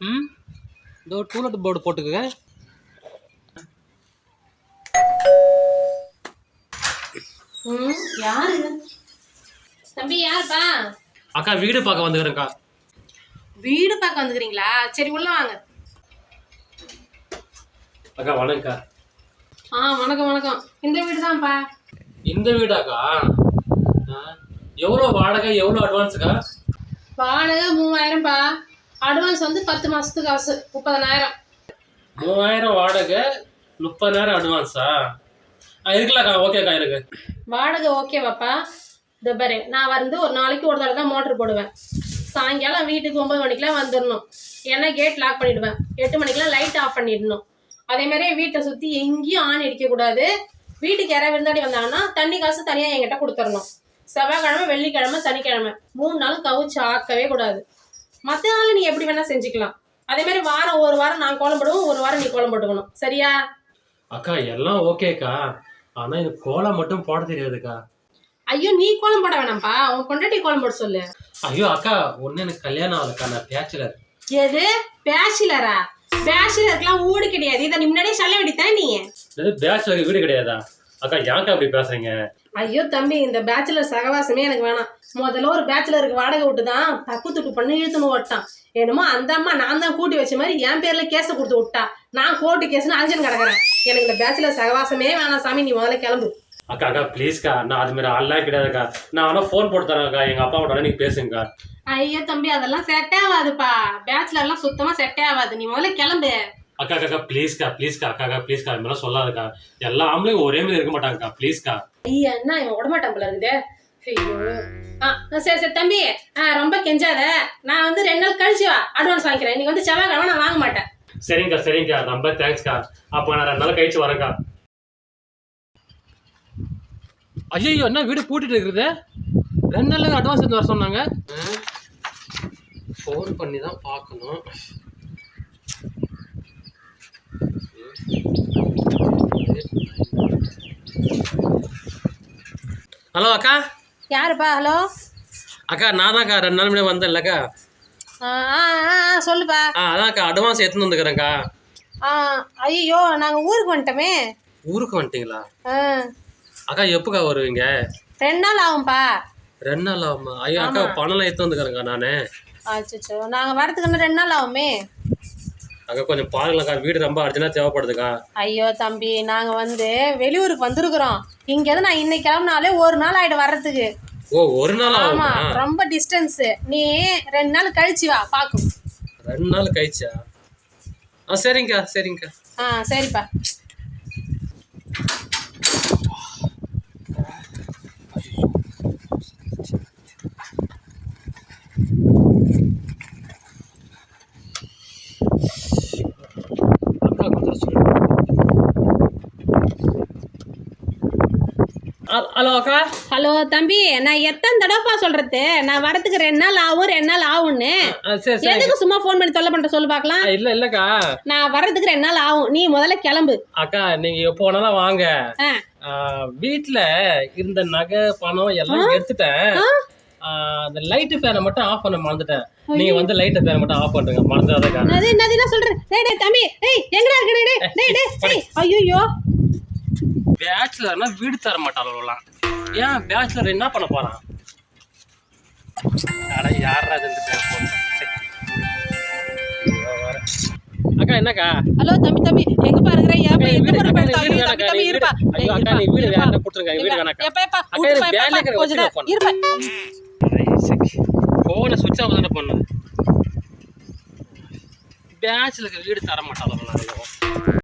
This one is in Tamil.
ம்? இதோ டூலெட் போர்டு போட்டுக்கங்க. ம் யாரு? தம்பி யாருப்பா? அக்கா வீடு பார்க்க வந்துக்கிறேன்க்கா. வீடு பார்க்க வந்துக்கிறீங்களா? சரி உள்ள வாங்க. அக்கா வணக்கம்க்கா. ஆ வணக்கம் வணக்கம். இந்த வீடு தான்ப்பா இந்த வீடாக்கா? ஆ, எவ்வளோ வாடகை எவ்வளோ அட்வான்ஸுக்கா வாடகை மூவாயிரம்ப்பா. அட்வான்ஸ் வந்து பத்து மாசத்துக்கு காசு முப்பதனாயிரம் மூவாயிரம் வாடகை முப்பதாயிரம் அட்வான்ஸா இருக்குல்லக்கா ஓகேக்கா எனக்கு வாடகை ஓகேவாப்பா இந்த பாரு நான் வந்து ஒரு நாளைக்கு ஒரு தடவை தான் மோட்டர் போடுவேன். சாயங்காலம் வீட்டுக்கு ஒன்பது மணிக்கெலாம் வந்துடணும் ஏன்னா கேட் லாக் பண்ணிடுவேன். எட்டு மணிக்கெலாம் லைட் ஆஃப் பண்ணிடணும். அதே மாதிரியே வீட்டை சுற்றி எங்கேயும் ஆணி அடிக்கக்கூடாது. வீட்டுக்கு யாராவது விருந்தாடி வந்தாங்கன்னா தண்ணி காசு தனியாக என்கிட்ட கொடுத்துடணும் செவ்வாய்க்கிழமை வெள்ளிக்கிழமை சனிக்கிழமை. மூணு நாளும் கவுச்சு ஆக்கவே கூடாது. மற்ற நாள் நீ எப்படி வேணால் செஞ்சுக்கலாம். அதே மாதிரி வாரம் ஒரு வாரம் நான் கோலம் போடுவோம் ஒரு வாரம் நீ கோலம் போட்டுக்கணும். சரியா? அக்கா எல்லாம் ஓகேக்கா ஆனால் எனக்கு கோலம் மட்டும் போட தெரியாதுக்கா. ஐயோ நீ கோலம் போட வேணாம்ப்பா. உன் பொண்டாட்டி கோலம் போட சொல்லு. ஐயோ அக்கா ஒன்று எனக்கு கல்யாணம் ஆகலக்கா. நான் பேச்சுலர் எது? பேச்சுலரா பேச்சுலருக்குலாம் ஊடு கிடையாது. இதை நீ முன்னாடியே சொல்ல வேண்டியதான் நீ? இது பேச்சுலர் வீடு கிடையாதா? அக்கா ஏன்க்கா அப்படி பேசுறீங்க? ஐயோ தம்பி இந்த பேச்சுலர் சகவாசமே எனக்கு வேணாம். முதல்ல ஒரு பேச்சுலருக்கு வாடகை விட்டு தான் தப்பு துட்டு பண்ணி இழுத்துன்னு ஓட்டான். என்னமோ அந்த அம்மா நான் தான் கூட்டி வச்ச மாதிரி என் பேர்ல கேஸை கொடுத்து விட்டா. நான் கோர்ட்டு கேஸ்னு அழிஞ்சன் கிடக்குறேன். எனக்கு இந்த பேச்சுலர் சகவாசமே வேணாம் சாமி நீ முதல்ல கிளம்பு. அக்கா அக்கா ப்ளீஸ்க்கா நான் அது மாதிரி ஆள்லாம் கிடையாதுக்கா. நான் வேணா ஃபோன் போட்டு தரேன்க்கா எங்கள் அப்பா கூட நீங்கள் பேசுங்கக்கா. ஐயோ தம்பி அதெல்லாம் செட் ஆகாதுப்பா. பேச்சுலர்லாம் சுத்தமா செட்டே ஆகாது. நீ முதல்ல கிளம்பு. அக்கா அக்கா ப்ளீஸ்க்கா ப்ளீஸ்க்கா அக்கா அக்கா ப்ளீஸ்க்கா அது மாதிரிலாம் சொல்லாதக்கா. எல்லா ஆம்பளையும் ஒரே மாதிரி இருக்க மாட்டாங்கக்கா ப்ளீஸ்க்கா ஐயா என்ன இவன் விடமாட்டான் போல இருக்குதே. ஐயோ. ஆ சரி சரி தம்பி. ஆ ரொம்ப கெஞ்சாத. நான் வந்து ரெண்டு நாள் கழிச்சு வா அட்வான்ஸ் வாங்கிக்கிறேன். இன்னைக்கு வந்து செவ்வாய்க்கிழமை நான் வாங்க மாட்டேன். சரிங்கக்கா சரிங்கக்கா. ரொம்ப தேங்க்ஸ்க்கா அப்போ நான் ரெண்டு நாள் கழிச்சு வரேன்க்கா. ஐயோ என்ன வீடு பூட்டிட்டு இருக்குது. ரெண்டு நாள் அட்வான்ஸ் எடுத்து வர சொன்னாங்க. ஃபோன் பண்ணி தான் பார்க்கணும். ஹலோ அக்கா? யாருப்பா? ஹலோ? அக்கா நான் தான்க்கா. ரெண்டு நாள் முன்னாடி வந்தேன்லக்கா ஆ ஆ ஆ, ஆ, சொல்லுப்பா. ஆ அதான்க்கா. அட்வான்ஸ் எடுத்துன்னு வந்துக்கிறேன்க்கா. ஆ ஐயோ நாங்கள் ஊருக்கு வந்துட்டோமே. ஊருக்கு வந்துட்டீங்களா? ஆ. அக்கா எப்போக்கா வருவீங்க? ரெண்டு நாள் ஆகும்ப்பா. ரெண்டு நாள் ஆகுமா? ஐயோ அக்கா பணம்லாம் எடுத்து வந்துக்கிறேங்க்கா நான். அச்சோ நாங்கள் வரதுக்கு இன்னும் ரெண்டு நாள் ஆகுமே. அக்கா கொஞ்சம் பாருங்களேக்கா வீடு ரொம்ப அர்ஜென்ட்டாக தேவைப்படுதுக்கா. ஐயோ தம்பி நாங்கள் வந்து வெளியூருக்கு வந்திருக்கிறோம். இங்கேருந்து நான் இன்னைக்கு கிளம்புனாலே ஒரு நாள் ஆகிடும் வர்றதுக்கு. ஓ ஒரு நாள் ஆமாம் ரொம்ப டிஸ்டன்ஸு நீ ரெண்டு நாள் கழிச்சு வா பார்க்கும் ரெண்டு நாள் கழிச்சா? ஆ சரிங்கக்கா சரிங்கக்கா. ஆ சரிப்பா. ஹலோ அக்கா. ஹலோ தம்பி நான் எத்தனை தடவைப்பா சொல்றது? நான் வரதுக்கு ரெண்டு நாள் ஆகும் ரெண்டு நாள் ஆகும்னு. எதுக்கு சும்மா ஃபோன் பண்ணி தொல்லை பண்ணிட்டு சொல்லு பார்க்கலாம். இல்ல இல்லக்கா. நான் வர்றதுக்கு ரெண்டு நாள் ஆகும். நீ முதல்ல கிளம்பு. அக்கா நீங்க எப்போ வேணாலும் வாங்க. வீட்ல இருந்த நகை பணம் எல்லாம் எடுத்துட்டேன். அந்த லைட்டு ஃபேனை மட்டும் ஆஃப் பண்ண மறந்துட்டேன். நீங்க வந்து லைட்டு ஃபேனை மட்டும் ஆஃப் பண்ணுங்க மறந்துடாதக்கா. என்னது என்னது என்ன சொல்றேன் டேய் டேய் தம்பி டேய் எங்கடா இருக்க டேய் டேய் டேய் ஐயோ பேச்சுலர்னா வீடு தர மாட்டாளலாம் ஏன் பேச்சுலர் என்ன பண்ண போறான்? அட யாரா. அக்கா என்னக்கா? ஹலோ தம்பி தம்பி எங்க பாருங்கற வீடு- பக்கம் அக்கா, தம்பி தம்பி நீ இருப்பா. வீடு- ஐயோ, அக்கா, நீ வீடு வேணாக்கா. அக்கா, இது கொஞ்ச நேரம் இருப்பா. சுவிட்ச் ஆஃப் தானே பண்ணு பேச்சுலருக்கு வீடு தர மாட்டாளா